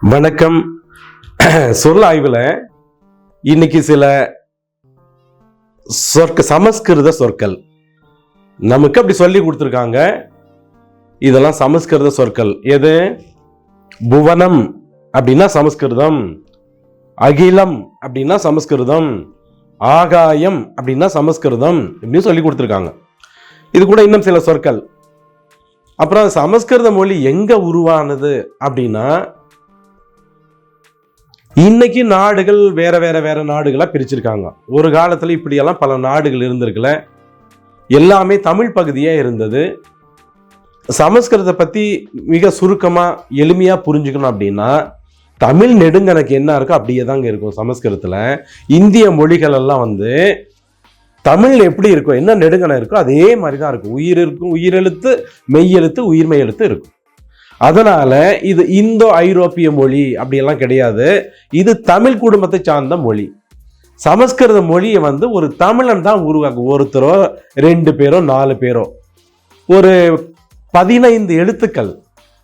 வணக்கம். சொல் ஆய்வில் இன்னைக்கு சில சொற்க சமஸ்கிருத சொற்கள். நமக்கு அப்படி சொல்லி கொடுத்துருக்காங்க. இதெல்லாம் சமஸ்கிருத சொற்கள். எது? புவனம் அப்படின்னா சமஸ்கிருதம். அகிலம் அப்படின்னா சமஸ்கிருதம். ஆகாயம் அப்படின்னா சமஸ்கிருதம் இப்படின்னு சொல்லி கொடுத்துருக்காங்க. இது கூட இன்னும் சில சொற்கள். அப்புறம் சமஸ்கிருத மொழி எங்கே உருவானது அப்படின்னா இன்னைக்கு நாடுகள் வேற வேற வேற நாடுகளாக பிரிச்சிருக்காங்க. ஒரு காலத்தில் இப்படியெல்லாம் பல நாடுகள் இருந்திருக்குல்ல எல்லாமே தமிழ் பகுதியே இருந்தது. சமஸ்கிருதத்தை பற்றி மிக சுருக்கமாக எளிமையாக புரிஞ்சுக்கணும் அப்படின்னா தமிழ் நெடுங்கணக்கு என்ன இருக்கோ அப்படியே தாங்க இருக்கும் சமஸ்கிருதத்தில். இந்திய மொழிகள் எல்லாம் வந்து தமிழ் எப்படி இருக்கும் என்ன நெடுங்கணம் இருக்கோ அதே மாதிரி தான் இருக்கும். உயிர் இருக்கும் உயிரெழுத்து மெய்யெழுத்து உயிர்மெய் எழுத்து இருக்கும். அதனால் இது இந்தோ ஐரோப்பிய மொழி அப்படியெல்லாம் கிடையாது. இது தமிழ் குடும்பத்தை சார்ந்த மொழி. சமஸ்கிருத மொழியை வந்து ஒரு தமிழன் தான் உருவாக்கும் ஒருத்தரோ ரெண்டு பேரோ நாலு பேரோ. ஒரு பதினைந்து எழுத்துக்கள்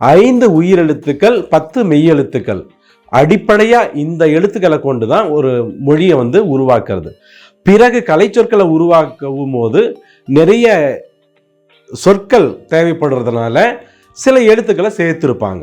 ஐந்து உயிரெழுத்துக்கள் பத்து மெய்யெழுத்துக்கள். அடிப்படையாக இந்த எழுத்துக்களை கொண்டு தான் ஒரு மொழியை வந்து உருவாக்குறது. பிறகு கலைச்சொற்களை உருவாக்கவும் போது நிறைய சொற்கள் தேவைப்படுறதுனால சில எழுத்துக்களை சேர்த்துருப்பாங்க.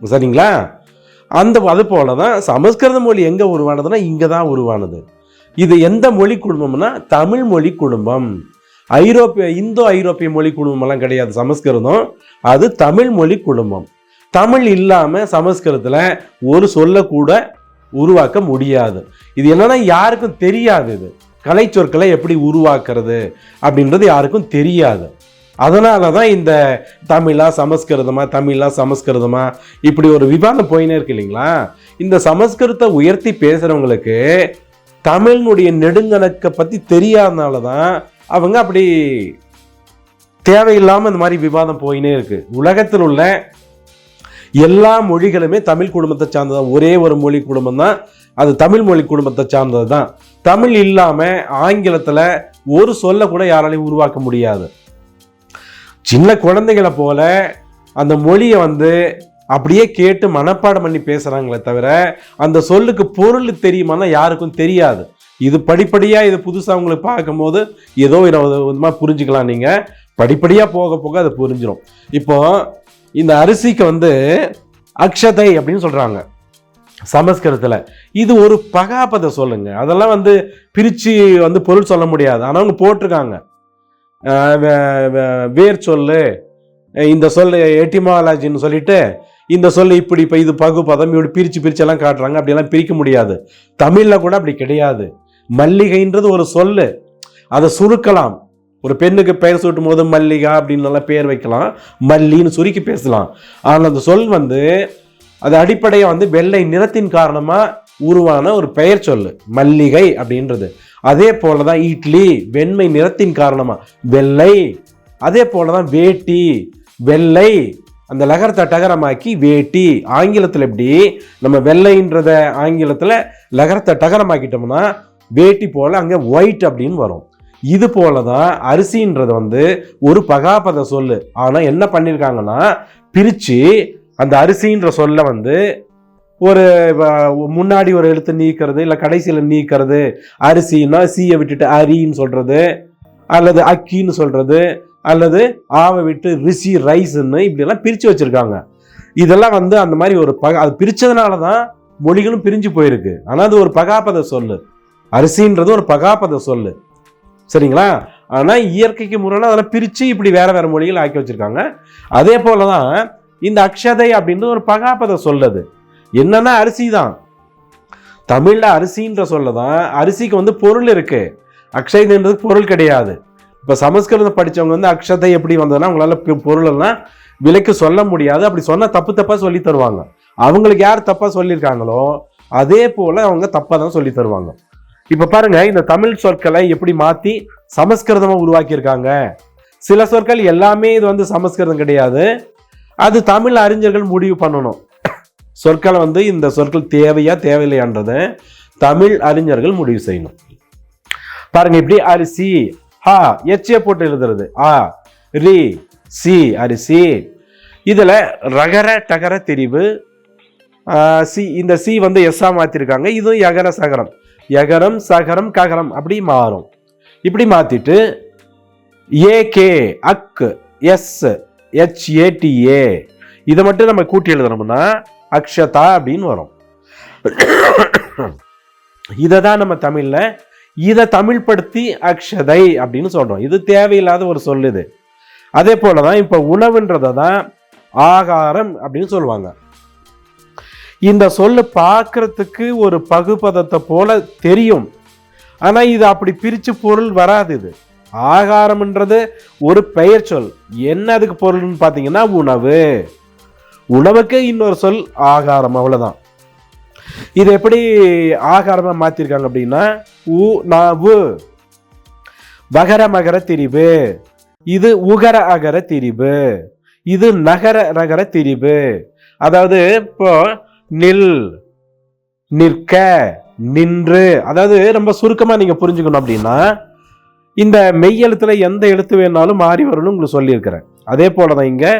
சரிங்களா? அந்த அது போல தான் சமஸ்கிருத மொழி எங்கே உருவானதுன்னா இங்கே தான் உருவானது. இது எந்த மொழி குடும்பம்னா தமிழ் மொழி குடும்பம். ஐரோப்பிய இந்தோ ஐரோப்பிய மொழி குடும்பமெல்லாம் கிடையாது சமஸ்கிருதம். அது தமிழ் மொழி குடும்பம். தமிழ் இல்லாமல் சமஸ்கிருதத்தில் ஒரு சொல்ல கூட உருவாக்க முடியாது. இது என்னன்னா யாருக்கும் தெரியாது இது. கலை சொற்களை எப்படி உருவாக்குறது அப்படின்றது யாருக்கும் தெரியாது. அதனால தான் இந்த தமிழா சமஸ்கிருதமா தமிழா சமஸ்கிருதமா இப்படி ஒரு விவாதம் போயினே இருக்கு இல்லைங்களா? இந்த சமஸ்கிருதத்தை உயர்த்தி பேசுகிறவங்களுக்கு தமிழினுடைய நெடுங்கணக்கை பற்றி தெரியாதனால தான் அவங்க அப்படி தேவையில்லாமல் இந்த மாதிரி விவாதம் போயினே இருக்குது உலகத்தில் உள்ள எல்லா மொழிகளுமே தமிழ் குடும்பத்தை சார்ந்தது? ஒரே ஒரு மொழி குடும்பம் தான் அது தமிழ் மொழி குடும்பத்தை சார்ந்தது தான் தமிழ் இல்லாமல் ஆங்கிலத்தில் ஒரு சொல்ல கூட யாராலையும் உருவாக்க முடியாது. சின்ன குழந்தைகளை போல அந்த மொழியை வந்து அப்படியே கேட்டு மனப்பாடம் பண்ணி பேசுகிறாங்களே தவிர அந்த சொல்லுக்கு பொருள் தெரியுமானா யாருக்கும் தெரியாது. இது படிப்படியாக இது புதுசாக உங்களுக்கு பார்க்கும்போது ஏதோ விதமாக புரிஞ்சுக்கலாம் நீங்கள் படிப்படியாக போக போக அது புரிஞ்சிடும் இப்போ இந்த அரிசிக்கு வந்து அக்ஷதை அப்படின்னு சொல்கிறாங்க சமஸ்கிருதத்தில். இது ஒரு பகாபத சொல்லுங்க. அதெல்லாம் வந்து பிரிச்சு வந்து பொருள் சொல்ல முடியாது. ஆனால் அவங்க போட்டிருக்காங்க. வேர் சொல்லு. இந்த சொல் எட்டிமாலஜின்னு சொல்லிட்டு இந்த சொல் இப்படி இப்போ இது பகுபதம் இப்படி பிரிச்சு பிரித்து எல்லாம் காட்டுறாங்க. அப்படியெல்லாம் பிரிக்க முடியாது. தமிழில் கூட அப்படி கிடையாது. மல்லிகைன்றது ஒரு சொல்லு. அதை சுருக்கலாம். ஒரு பெண்ணுக்கு பெயர் சூட்டும் போது மல்லிகா அப்படின்னு நல்லா பேர் வைக்கலாம். மல்லின்னு சுருக்கி பேசலாம். ஆனால் அந்த சொல் வந்து அது அடிப்படையாக வந்து வெள்ளை நிறத்தின் காரணமாக உருவான ஒரு பெயர் சொல் மல்லிகை அப்படின்றது. அதே போல தான் இட்லி வெண்மை நிறத்தின் காரணமாக வெள்ளை. அதே போல தான் வேட்டி வெள்ளை. அந்த லகரத்தை டகரமாக்கி வேட்டி. ஆங்கிலத்தில் எப்படி? நம்ம வெள்ளைன்றத ஆங்கிலத்தில் லகரத்தை டகரமாக்கிட்டோம்னா வேட்டி போல் அங்கே ஒயிட் அப்படின்னு வரும். இது போல தான் அரிசின்றது வந்து ஒரு பகாபத சொல்லு. ஆனால் என்ன பண்ணியிருக்காங்கன்னா பிரித்து அந்த அரிசின்ற சொல்ல வந்து ஒரு முன்னாடி ஒரு எழுத்து நீக்கிறது இல்லை கடைசியில் நீக்கிறது அரிசின்னா சீயை விட்டுட்டு அரின்னு சொல்கிறது அல்லது அக்கின்னு சொல்கிறது அல்லது ஆவை விட்டு ரிசி ரைஸ்ன்னு இப்படியெல்லாம் பிரித்து வச்சுருக்காங்க. இதெல்லாம் வந்து அந்த மாதிரி ஒரு பக அது பிரித்ததுனால தான் மொழிகளும் பிரிஞ்சு போயிருக்கு. ஆனால் அது ஒரு பகாபத சொல்லு. அரிசின்றது ஒரு பகாபத சொல்லு. சரிங்களா? ஆனால் இயற்கைக்கு முறையில் அதெல்லாம் பிரித்து இப்படி வேறு வேறு மொழிகள் ஆக்கி வச்சுருக்காங்க. அதே போல தான் இந்த அக்ஷதை அப்படின்றது ஒரு பகாபத சொல்லுது. என்னன்னா அரிசி தான் தமிழில் அரிசின்ற சொல்ல தான் அரிசிக்கு வந்து பொருள் இருக்கு. அக்ஷதைன்றது பொருள் கிடையாது. இப்போ சமஸ்கிருதம் படிச்சவங்க வந்து அக்ஷதை எப்படி வந்ததுன்னா அவங்களால பொருளெல்லாம் பொருள் எல்லாம் விலைக்கு சொல்ல முடியாது. அப்படி சொன்னால் தப்பு தப்பாக சொல்லி தருவாங்க. அவங்களுக்கு யார் தப்பாக சொல்லியிருக்காங்களோ அதே போல் அவங்க தப்பாக தான் சொல்லி தருவாங்க. இப்போ பாருங்கள் இந்த தமிழ் சொற்களை எப்படி மாற்றி சமஸ்கிருதமாக உருவாக்கியிருக்காங்க. சில சொற்கள் எல்லாமே இது வந்து சமஸ்கிருதம் கிடையாது. அது தமிழ் அறிஞர்கள் முடிவு பண்ணணும். சொற்களை வந்து இந்த சொற்கள் தேவையா தேவையில்லையான்றதை தமிழ் அறிஞர்கள் முடிவு செய்யணும். பாருங்க இப்படி அரிசி ஹா எச்சிய போட்டு எழுதுறது. ஆ ரி சி அரிசி. இதில் ரகர டகர தெரிவு சி இந்த சி வந்து எஸ்ஸா மாற்றிருக்காங்க இதுவும் யகர சகரம். யகரம் சகரம் ககரம் அப்படி மாறும். இப்படி மாற்றிட்டு ஏகே அக் எஸ் ஹெச்ஏடிஏ இதை மட்டும் நம்ம கூட்டி எழுதணும்னா அக்ஷதா அப்படின்னு வரும். இதை தான் நம்ம தமிழில் இதை தமிழ்படுத்தி அக்ஷதை அப்படின்னு சொல்கிறோம் இது தேவையில்லாத ஒரு சொல் இது. அதே போலதான் இப்போ உணவுன்றதை தான் ஆகாரம் அப்படின்னு சொல்லுவாங்க. இந்த சொல்லு பார்க்கறதுக்கு ஒரு பகுபதத்தை போல தெரியும். ஆனால் இது அப்படி பிரித்து பொருள் வராது இது. ஆகாரம்ன்றது ஒரு பெயர் சொல். என்ன அதுக்கு பொருள்னு பார்த்தீங்கன்னா உணவு. உணவுக்கு இன்னொரு சொல் ஆகாரம். அவ்வளோதான் இது எப்படி ஆகாரமாக மாற்றிருக்காங்க அப்படின்னா உ நாவு வகர மகர திரிவு இது உகர அகர திரிவு இது நகர நகர திரிவு அதாவது இப்போ நில் நிற்க நின்று. அதாவது ரொம்ப சுருக்கமாக நீங்கள் புரிஞ்சுக்கணும் அப்படின்னா இந்த மெய்யெழுத்தில் எந்த எழுத்து வேணாலும் மாறி வரும்னு உங்களுக்கு சொல்லியிருக்கிறேன். அதே போலதான் இங்கே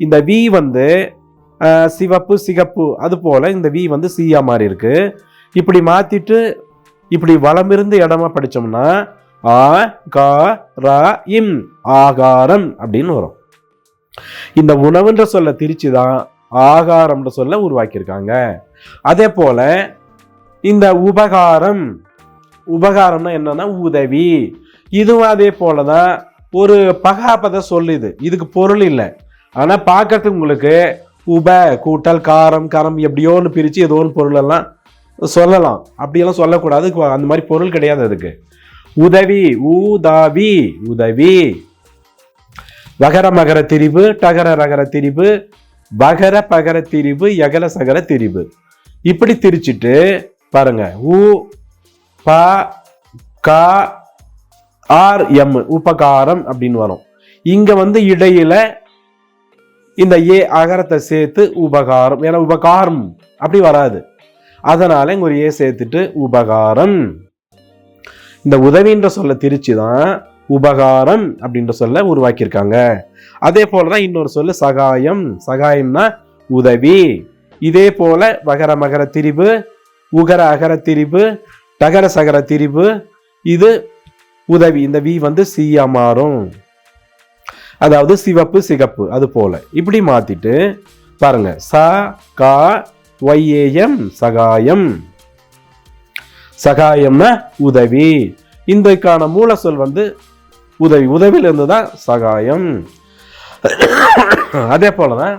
இந்த வி வந்து சிவப்பு சிகப்பு அது போல் இந்த வி வந்து சியாக மாறி இருக்கு. இப்படி மாற்றிட்டு இப்படி வளமிருந்து இடமா படிச்சோம்னா ஆ கா ரா இம் ஆகாரம் அப்படின்னு வரும். இந்த உணவுன்ற சொல்ல திருச்சி தான் ஆகாரம்ன்ற சொல்ல உருவாக்கியிருக்காங்க. அதே போல இந்த உபகாரம் உபகாரம்னா என்னன்னா உதவி. இதுவும் அதே போலதான் ஒரு பகாபத சொல்லுது. இதுக்கு பொருள் இல்லை. ஆனால் பார்க்கறதுக்கு உங்களுக்கு உப கூட்டல் காரம் கரம் எப்படியோன்னு பிரித்து ஏதோ ஒரு பொருளெல்லாம் சொல்லலாம். அப்படியெல்லாம் சொல்லக்கூடாது. அந்த மாதிரி பொருள் கிடையாது அதுக்கு. உதவி ஊதாவி உதவி. வகர மகர திரிவு டகர ரகர திரிவு பகர பகர திரிவு எகல சகர திரிவு இப்படி திரிச்சிட்டு பாருங்க. உ ப க ஆர் எம் உபகாரம் அப்படின்னு வரும். இங்க வந்து இடையில இந்த ஏ அகரத்தை சேர்த்து உபகாரம். ஏன்னா உபகாரம் அப்படி வராது. அதனால இங்க ஒரு ஏ சேர்த்துட்டு உபகாரம். இந்த உதவின்ற சொல்ல திருச்சி தான் உபகாரம் அப்படின்ற சொல்ல உருவாக்கியிருக்காங்க. அதே போலதான் இன்னொரு சொல்லு சகாயம். சகாயம்னா உதவி. இதே போல வகர மகர திரிவு உகர அகர திரிவு டகர சகர திரிவு இது உதவி. இந்த வி வந்து சியா மாறும். அதாவது சிவப்பு சிகப்பு அது போல. இப்படி மாத்திட்டு பாருங்க. ச கா ஒய்ஏஎம் சகாயம். சகாயம்னா உதவி. இந்தக்கான மூல சொல் வந்து உதவி. உதவியிலிருந்து தான் சகாயம். அதே போலதான்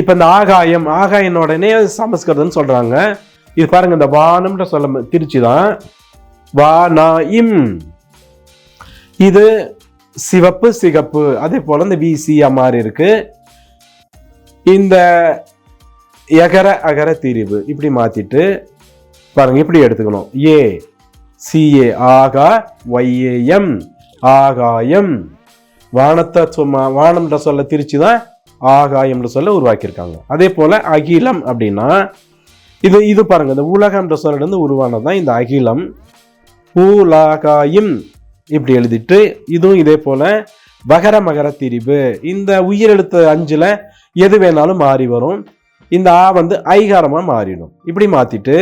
இப்போ இந்த ஆகாயம் ஆகாயனோடனே சமஸ்கிருதம்னு சொல்கிறாங்க இது பாருங்க இந்த வானம்ன்ற சொல்ல திருச்சி தான் வானாயிம் இது சிவப்பு சிகப்பு அதே போல இந்த விசியா மாதிரி இருக்கு. இந்த எகர அகர திரிவு இப்படி மாத்திட்டு பாருங்க இப்படி எடுத்துக்கணும். ஏ சிஏ ஆகா ஒய்ஏஎம் ஆகாயம். வானத்தை சும்மா வானம்ன்ற சொல்ல திரிச்சு தான் ஆகாயம்ன்ற சொல்ல உருவாக்கியிருக்காங்க. அதே போல அகிலம் அப்படின்னா இது இது பாருங்க இந்த உலகம்ன்ற சொல்லிருந்து உருவானது உருவானதுதான் இந்த அகிலம். உலகாயும் இப்படி எழுதிட்டு இதுவும் இதே போல வகர மகர திரிபு. இந்த உயிரெழுத்து அஞ்சில் எது வேணாலும் மாறி வரும். இந்த ஆ வந்து ஐகாரமாக மாறிடும். இப்படி மாற்றிட்டு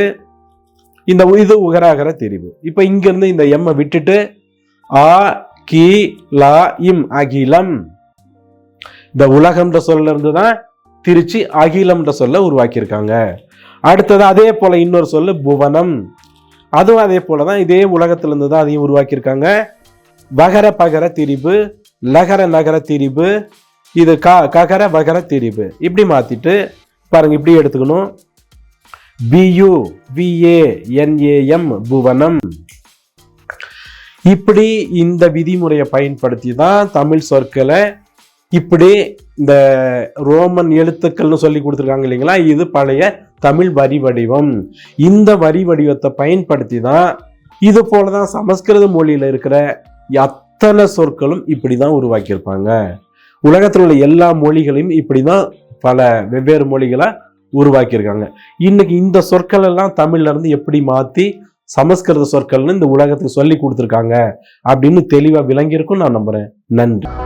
இந்த இது உகராகர திரிவு இப்போ இங்கேருந்து இந்த எம்மை விட்டுட்டு ஆ கி லா இம் அகிலம். இந்த உலகம்ன்ற சொல்ல இருந்து தான் திருச்சி அகிலம்ன்ற சொல்ல உருவாக்கியிருக்காங்க. அடுத்தது அதே போல இன்னொரு சொல்லு புவனம். அதுவும் அதே போல தான் இதே உலகத்திலிருந்து தான் அதையும் உருவாக்கியிருக்காங்க. வகர பகர திரிபு லகர நகர திரிபு இது க ககர வகர திரிபு. இப்படி மாற்றிட்டு பாருங்கள் இப்படி எடுத்துக்கணும். பியு விஏ என்ஏஎம் புவனம். இப்படி இந்த விதிமுறையை பயன்படுத்தி தான் தமிழ் சொற்களை இப்படி இந்த ரோமன் எழுத்துக்கள்னு சொல்லி கொடுத்துருக்காங்க இல்லைங்களா? இது பழைய தமிழ் வரி வடிவம். இந்த வரி வடிவத்தை பயன்படுத்தி தான் இது போல தான் சமஸ்கிருத மொழியில் இருக்கிற அத்தனை சொற்களும் இப்படி தான் உருவாக்கியிருப்பாங்க. உலகத்தில் உள்ள எல்லா மொழிகளையும் இப்படி தான் பல வெவ்வேறு மொழிகளை உருவாக்கியிருக்காங்க. இன்னைக்கு இந்த சொற்கள் எல்லாம் தமிழ்லேருந்து எப்படி மாற்றி சமஸ்கிருத சொற்கள்னு இந்த உலகத்துக்கு சொல்லி கொடுத்துருக்காங்க அப்படின்னு தெளிவாக விளங்கியிருக்கும் நான் நம்புகிறேன் நன்றி.